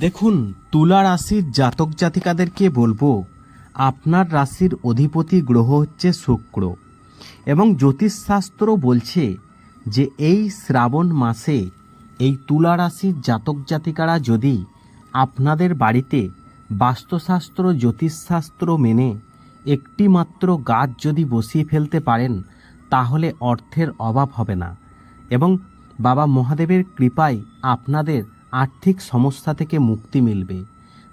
দেখুন, তুলা রাশির জাতক জাতিকাদেরকে বলব, আপনার রাশির অধিপতি গ্রহ হচ্ছে শুক্র। এবং জ্যোতিষশাস্ত্র বলছে যে এই শ্রাবণ মাসে এই তুলা রাশির জাতক জাতিকারা যদি আপনাদের বাড়িতে বাস্তুশাস্ত্র, জ্যোতিষশাস্ত্র মেনে একটি মাত্র গাছ যদি বসিয়ে ফেলতে পারেন, তাহলে অর্থের অভাব হবে না। এবং বাবা মহাদেবের কৃপায় আপনাদের আর্থিক সমস্যা থেকে মুক্তি মিলবে।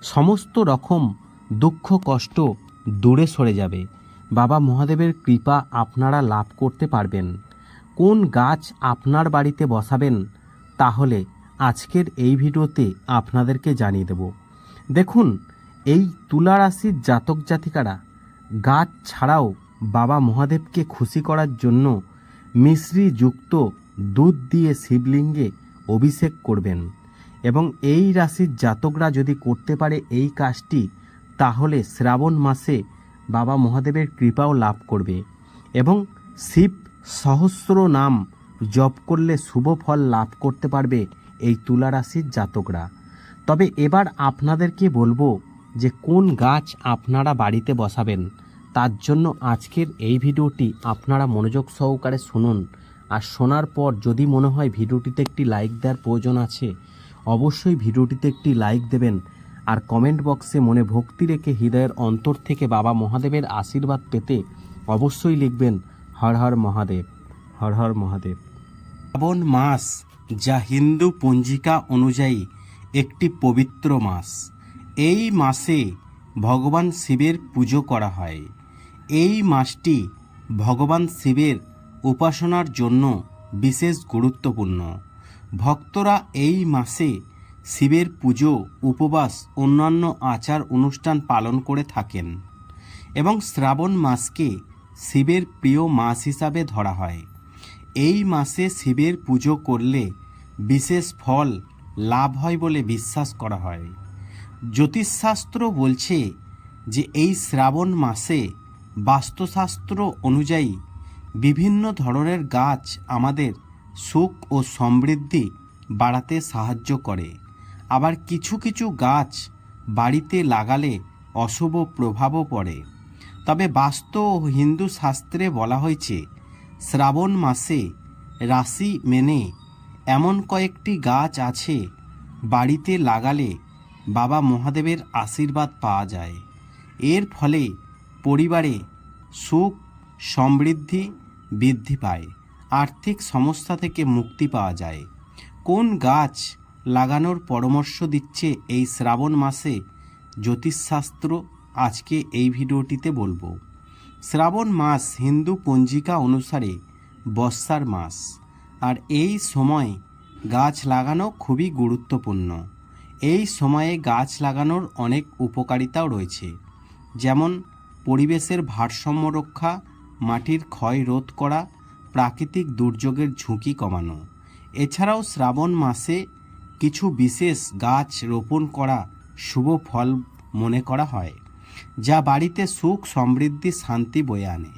সমস্ত রকম দুঃখ, কষ্ট দূরে সরে যাবে। বাবা মহাদেবের কৃপা আপনারা লাভ করতে পারবেন। কোন গাছ আপনার বাড়িতে বসাবেন, তাহলে আজকের এই ভিডিওতে আপনাদেরকে জানিয়ে দেব। দেখুন, এই তুলা রাশির জাতক জাতিকারা গাছ ছাড়াও বাবা মহাদেবকে খুশি করার জন্য মিশ্রি যুক্ত দুধ দিয়ে শিবলিঙ্গে অভিষেক করবেন। এবং এই রাশির জাতকরা যদি করতে পারে এই কাজটি, তাহলে শ্রাবণ মাসে বাবা মহাদেবের কৃপাও লাভ করবে এবং শিব সহস্র নাম জপ করলে শুভ ফল লাভ করতে পারবে এই তুলা রাশির জাতকরা। তবে এবার আপনাদেরকে বলব যে কোন গাছ আপনারা বাড়িতে বসাবেন, তার জন্য আজকের এই ভিডিওটি আপনারা মনোযোগ সহকারে শুনুন। আর শোনার পর যদি মনে হয় ভিডিওটিতে একটি লাইক দেওয়ার প্রয়োজন আছে অবশ্যই ভিডিওটিতে একটি লাইক দেবেন আর কমেন্ট বক্সে মনে ভক্তি রেখে হৃদয়ের অন্তর থেকে বাবা মহাদেবের আশীর্বাদ পেতে অবশ্যই লিখবেন হর হর মহাদেব, হর হর মহাদেব। শ্রাবণ মাস, যা হিন্দু পঞ্জিকা অনুযায়ী একটি পবিত্র মাস। এই মাসে ভগবান শিবের পুজো করা হয়। এই মাসটি ভগবান শিবের উপাসনার জন্য বিশেষ গুরুত্বপূর্ণ। ভক্তরা এই মাসে শিবের পুজো, উপবাস, অন্যান্য আচার অনুষ্ঠান পালন করে থাকেন এবং শ্রাবণ মাসকে শিবের প্রিয় মাস হিসাবে ধরা হয়। এই মাসে শিবের পুজো করলে বিশেষ ফল লাভ হয় বলে বিশ্বাস করা হয়। জ্যোতিষশাস্ত্র বলছে যে এই শ্রাবণ মাসে বাস্তুশাস্ত্র অনুযায়ী বিভিন্ন ধরনের গাছ আমাদের সুখ ও সমৃদ্ধি বাড়াতে সাহায্য করে। আবার কিছু কিছু গাছ বাড়িতে লাগালে অশুভ প্রভাবও পড়ে। তবে বাস্তু ও হিন্দু শাস্ত্রে বলা হয়েছে, শ্রাবণ মাসে রাশি মেনে এমন কয়েকটি গাছ আছে বাড়িতে লাগালে বাবা মহাদেবের আশীর্বাদ পাওয়া যায়। এর ফলে পরিবারে সুখ, সমৃদ্ধি বৃদ্ধি পায়। আর্থিক সমস্যা থেকে মুক্তি পাওয়া যায়। কোন গাছ লাগানোর পরামর্শ দিচ্ছে এই শ্রাবণ মাসে? জ্যোতিষশাস্ত্র আজকে এই ভিডিওটিতে বলব। শ্রাবণ মাস হিন্দু পঞ্জিকা অনুসারে বর্ষার মাস। আর এই সময় গাছ লাগানো খুবই গুরুত্বপূর্ণ। এই সময়ে গাছ লাগানোর অনেক উপকারিতাও রয়েছে। যেমন পরিবেশের ভারসাম্য রক্ষা, মাটির ক্ষয় রোধ করা প্রাকৃতিক দুর্যোগের ঝুঁকি কমানো। এছাড়াও শ্রাবণ মাসে কিছু বিশেষ গাছ রোপণ করা শুভ ফল মনে করা হয়, যা বাড়িতে সুখ, সমৃদ্ধি, শান্তি বয়ে আনে।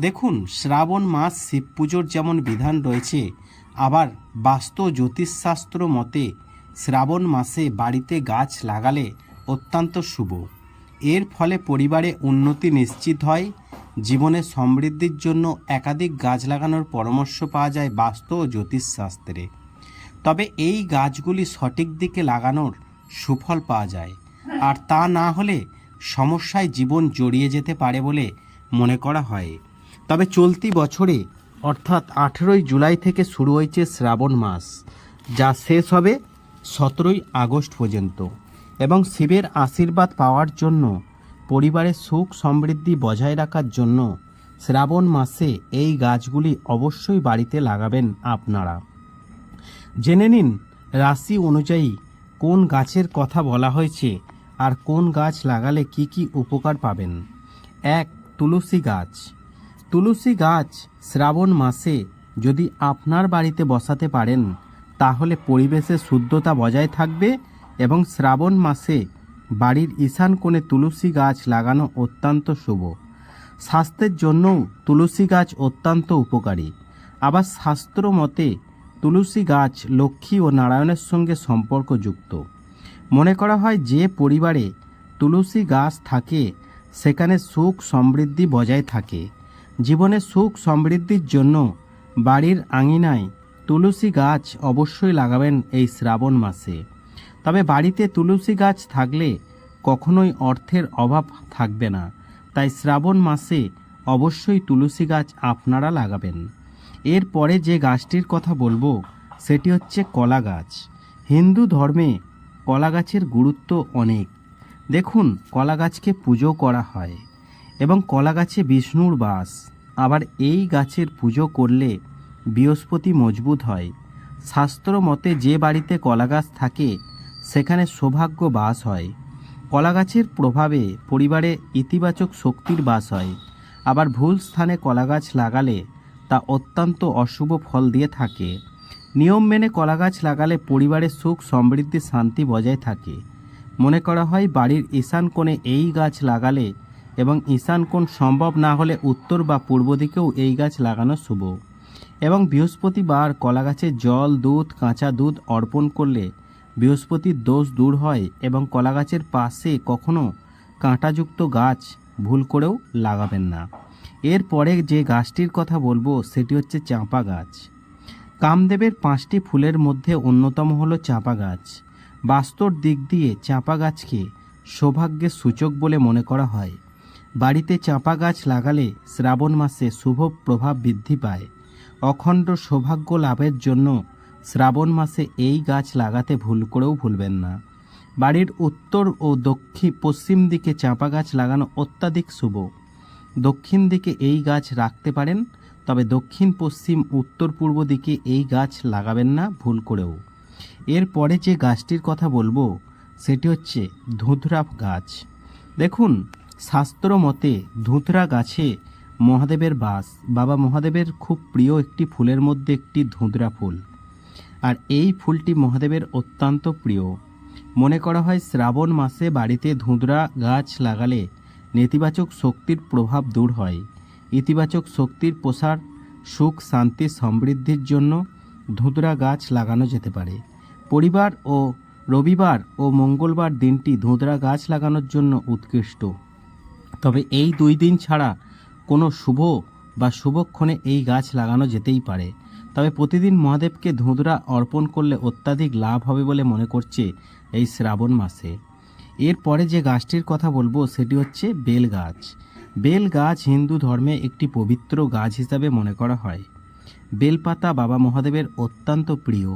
দেখুন, শ্রাবণ মাস শিব পুজোর যেমন বিধান রয়েছে, আবার বাস্তু জ্যোতিষশাস্ত্র মতে শ্রাবণ মাসে বাড়িতে গাছ লাগালে অত্যন্ত শুভ। এর ফলে পরিবারে উন্নতি নিশ্চিত হয় জীবনে সমৃদ্ধির জন্য একাধিক গাছ লাগানোর পরামর্শ পাওয়া যায় বাস্তু ও জ্যোতিষশাস্ত্রে তবে এই গাছগুলি সঠিক দিকে লাগানোর সুফল পাওয়া যায়। আর তা না হলে সমস্যায় জীবন জড়িয়ে যেতে পারে বলে মনে করা হয়। তবে চলতি বছরে, অর্থাৎ আঠেরোই জুলাই থেকে শুরু হয়েছে শ্রাবণ মাস, যা শেষ হবে সতেরোই আগস্ট পর্যন্ত। এবং শিবের আশীর্বাদ পাওয়ার জন্য পরিবারের সুখ সমৃদ্ধি বজায় রাখার জন্য শ্রাবণ মাসে এই গাছগুলি অবশ্যই বাড়িতে লাগাবেন আপনারা। জেনে নিন রাশি অনুযায়ী কোন গাছের কথা বলা হয়েছে আর কোন গাছ লাগালে কি কি উপকার পাবেন। এক, তুলসী গাছ। তুলসী গাছ শ্রাবণ মাসে যদি আপনার বাড়িতে বসাতে পারেন, তাহলে পরিবেশের শুদ্ধতা বজায় থাকবে এবং শ্রাবণ মাসে বাড়ির ঈশান কোণে তুলসী গাছ লাগানো অত্যন্ত শুভ। স্বাস্থ্যের জন্যও তুলসী গাছ অত্যন্ত উপকারী। আবার শাস্ত্র মতে তুলসী গাছ লক্ষ্মী ও নারায়ণের সঙ্গে সম্পর্কযুক্ত। মনে করা হয় যে পরিবারে তুলসী গাছ থাকে, সেখানে সুখ সমৃদ্ধি বজায় থাকে। জীবনে সুখ সমৃদ্ধির জন্য বাড়ির আঙিনায় তুলসী গাছ অবশ্যই লাগাবেন এই শ্রাবণ মাসে। তবে বাড়িতে তুলসী গাছ থাকলে কখনোই অর্থের অভাব থাকবে না। তাই শ্রাবণ মাসে অবশ্যই তুলসী গাছ আপনারা লাগাবেন। এরপরে যে গাছটির কথা বলব, সেটি হচ্ছে কলা গাছ। হিন্দু ধর্মে কলা গাছের গুরুত্ব অনেক। দেখুন, কলা গাছকে পুজো করা হয় এবং কলা গাছে বিষ্ণুর বাস। আবার এই গাছের পুজো করলে বৃহস্পতি মজবুত হয়। শাস্ত্র মতে যে বাড়িতে কলা গাছ থাকে সেখানে সৌভাগ্য বাস হয়। কলা গাছের প্রভাবে পরিবারে ইতিবাচক শক্তির বাস হয়। আবার ভুল স্থানে কলা গাছ লাগালে তা অত্যন্ত অশুভ ফল দিয়ে থাকে। নিয়ম মেনে কলা গাছ লাগালে পরিবারের সুখ, সমৃদ্ধি, শান্তি বজায় থাকে। মনে করা হয়, বাড়ির ঈশান কোণে এই গাছ লাগালে এবং ঈশান কোণ সম্ভব না হলে উত্তর বা পূর্ব দিকেও এই গাছ লাগানো শুভ। এবং বৃহস্পতিবার কলা গাছে জল, দুধ, কাঁচা দুধ অর্পণ করলে বৃহস্পতির দোষ দূর হয় এবং কলা গাছের পাশে কখনো কাঁটাযুক্ত গাছ ভুল করেও লাগাবেন না। এরপরে যে গাছটির কথা বলব, সেটি হচ্ছে চাঁপা গাছ। কামদেবের পাঁচটি ফুলের মধ্যে অন্যতম হলো চাঁপা গাছ। বাস্তর দিক দিয়ে চাঁপা গাছকে সৌভাগ্যের সূচক বলে মনে করা হয়। বাড়িতে চাঁপা গাছ লাগালে শ্রাবণ মাসে শুভ প্রভাব বৃদ্ধি পায়। অখণ্ড সৌভাগ্য লাভের জন্য শ্রাবণ মাসে এই গাছ লাগাতে ভুল করেও ভুলবেন না। বাড়ির উত্তর ও দক্ষিণ পশ্চিম দিকে চাঁপা গাছ লাগানো অত্যাধিক শুভ। দক্ষিণ দিকে এই গাছ রাখতে পারেন, তবে দক্ষিণ, পশ্চিম, উত্তর, পূর্ব দিকে এই গাছ লাগাবেন না ভুল করেও। এরপরে যে গাছটির কথা বলব, সেটি হচ্ছে ধুতরা গাছ। দেখুন, শাস্ত্র মতে ধুতরা গাছে মহাদেবের বাস। বাবা মহাদেবের খুব প্রিয় একটি ফুলের মধ্যে একটি ধুতরা ফুল। আর এই ফুলটি মহাদেবের অত্যন্ত প্রিয়। মনে করা হয় শ্রাবণ মাসে বাড়িতে ধুঁদরা গাছ লাগালে নেতিবাচক শক্তির প্রভাব দূর হয়। ইতিবাচক শক্তির প্রসার, সুখ, শান্তি, সমৃদ্ধির জন্য ধুঁদরা গাছ লাগানো যেতে পারে। পরিবার ও রবিবার ও মঙ্গলবার দিনটি ধুঁদরা গাছ লাগানোর জন্য উৎকৃষ্ট। তবে এই দুই দিন ছাড়া কোনো শুভ বা শুভক্ষণে এই গাছ লাগানো যেতেই পারে। তবে প্রতিদিন মহাদেবকে ধুঁদরা অর্পণ করলে অত্যাধিক লাভ হবে বলে মনে করছে এই শ্রাবণ মাসে। এরপরে যে গাছটির কথা বলব, সেটি হচ্ছে বেল গাছ। বেল গাছ হিন্দু ধর্মে একটি পবিত্র গাছ হিসাবে মনে করা হয়। বেলপাতা বাবা মহাদেবের অত্যন্ত প্রিয়।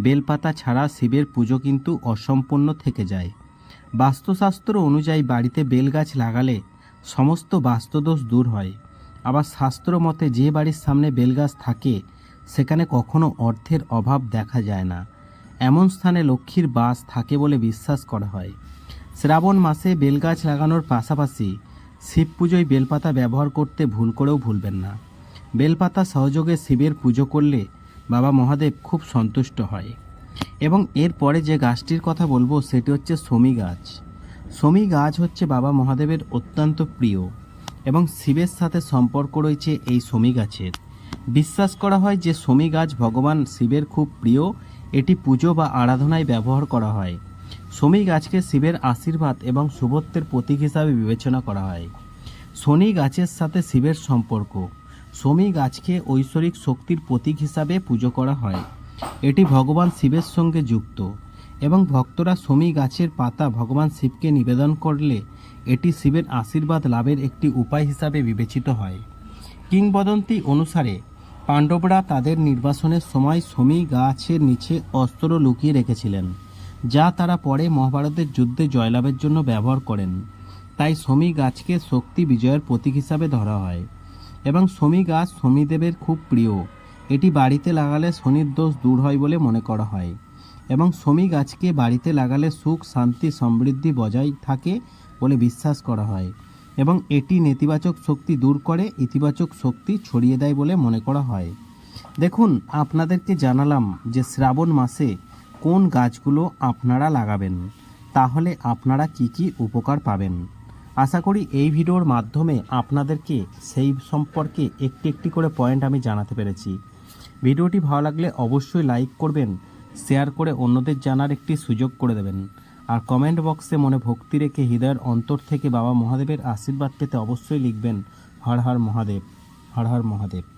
বেলপাতা ছাড়া শিবের পুজো কিন্তু অসম্পূর্ণ থেকে যায়। বাস্তুশাস্ত্র অনুযায়ী বাড়িতে বেল গাছ লাগালে সমস্ত বাস্তুদোষ দূর হয়। আবার শাস্ত্র মতে যে বাড়ির সামনে বেলগাছ থাকে সেখানে কখনো অর্থের অভাব দেখা যায় না। এমন স্থানে লক্ষ্মীর বাস থাকে বলে বিশ্বাস করা হয়। শ্রাবণ মাসে বেলগাছ লাগানোর পাশাপাশি শিব পুজোয় বেলপাতা ব্যবহার করতে ভুল করেও ভুলবেন না। বেলপাতা সহযোগে শিবের পুজো করলে বাবা মহাদেব খুব সন্তুষ্ট হয়। এবং এরপরে যে গাছটির কথা বলব, সেটি হচ্ছে সমী গাছ। সমী গাছ হচ্ছে বাবা মহাদেবের অত্যন্ত প্রিয় এবং শিবের সাথে সম্পর্ক রয়েছে এই সমী গাছের। বিশ্বাস করা হয় যে সমী গাছ ভগবান শিবের খুব প্রিয়, এটি পুজো বা আরাধনায় ব্যবহার করা হয়। সমী গাছকে শিবের আশীর্বাদ এবং শুভত্বের প্রতীক হিসাবে বিবেচনা করা হয়। শনি গাছের সাথে শিবের সম্পর্ক। সমী গাছকে ঐশ্বরিক শক্তির প্রতীক হিসাবে পুজো করা হয়। এটি ভগবান শিবের সঙ্গে যুক্ত এবং ভক্তরা সমী গাছের পাতা ভগবান শিবকে নিবেদন করলে এটি শিবের আশীর্বাদ লাভের একটি উপায় হিসাবে বিবেচিত হয়। কিংবদন্তি অনুসারে পাণ্ডবরা তাদের নির্বাসনের সময় সমী গাছের নিচে অস্ত্র লুকিয়ে রেখেছিলেন, যা তারা পরে মহাভারতের যুদ্ধে জয়লাভের জন্য ব্যবহার করেন। তাই সমী গাছকে শক্তি বিজয়ের প্রতীক হিসাবে ধরা হয় এবং সমী গাছ শনিদেবের খুব প্রিয়। এটি বাড়িতে লাগালে শনির দোষ দূর হয় বলে মনে করা হয় এবং সমী গাছকে বাড়িতে লাগালে সুখ, শান্তি, সমৃদ্ধি বজায় থাকে বলে বিশ্বাস করা হয়। এবং এটি নেতিবাচক শক্তি দূর করে, ইতিবাচক শক্তি ছড়িয়ে দেয় বলে মনে করা হয়। দেখুন, আপনাদেরকে জানালাম যে শ্রাবণ মাসে কোন গাছগুলো আপনারা লাগাবেন, তাহলে আপনারা কি কি উপকার পাবেন। আশা করি এই ভিডিওর মাধ্যমে আপনাদেরকে সেই সম্পর্কে একটি একটি করে পয়েন্ট আমি জানাতে পেরেছি। ভিডিওটি ভালো লাগলে অবশ্যই লাইক করবেন, শেয়ার করে অন্যদের জানার একটি সুযোগ করে দেবেন। আর কমেন্ট বক্সে মনে ভক্তি রেখে হৃদয়ের অন্তর থেকে বাবা মহাদেবের আশীর্বাদ পেতে অবশ্যই লিখবেন, হর হর মহাদেব, হর হর মহাদেব।